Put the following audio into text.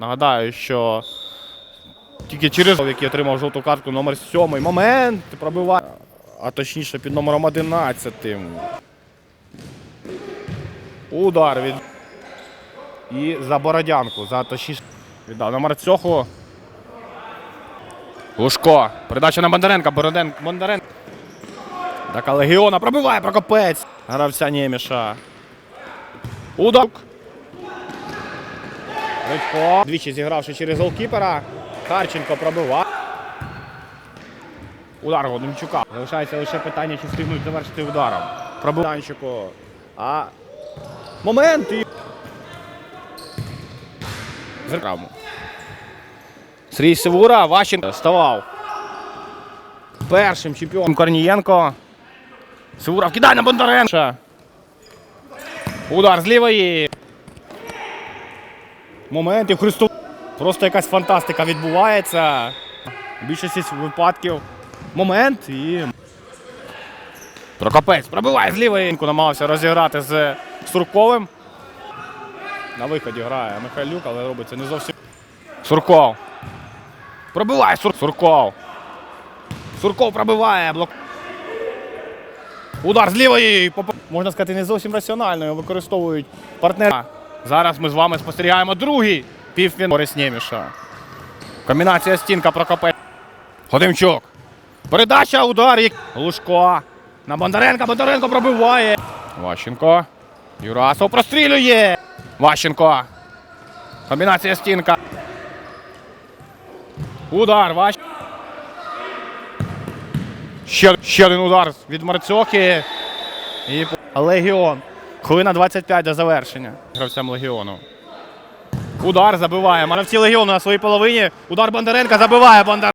Нагадаю, що тільки через який отримав жовту картку номер 7 момент пробиває. А точніше під номером 11. Удар від. І за Бородянку. За точніше. Віддав номер цього. Лужко. Передача на Бондаренка. Бороден... Бондаренко. Така легіона пробиває Прокопець. Гравця Нєміша. Удар. Гречко. Двічі зігравши через голкіпера. Харченко пробиває. Удар Годимчука. Залишається лише питання, чи встигнуть завершити ударом. Пробиванчику. А момент і. Травму. Сергій Сивура, Ващенко ставав. Першим чемпіоном Корнієнко. Сивура вкидає на Бондаренка. Удар з лівої. Момент і Христо. Просто якась фантастика відбувається. В більшості випадків. Момент і. Прокопець пробиває з лівої. Намагався розіграти з Сурковим. На виході грає Михайлюк, але робить це не зовсім. Сурков. Пробиває Сур... Сурков. Сурков пробиває. Блок... Удар з лівої. Можна сказати, не зовсім раціонально. Використовують партнери. Зараз ми з вами спостерігаємо другий півфінал Борис Нєміша. Комбінація стінка Прокопець. Годимчук. Передача, удар. Лужко. На Бондаренка. Бондаренко пробиває. Ващенко. Юрасов прострілює. Ващенко. Комбінація стінка. Удар. Ващ. Ще, ще один удар від Марцьохи. І Легіон. Хвилина 25 до завершення. Гравцям Легіону. Удар забиває. Гравці Легіону на своїй половині. Удар Бондаренка забиває Бондар.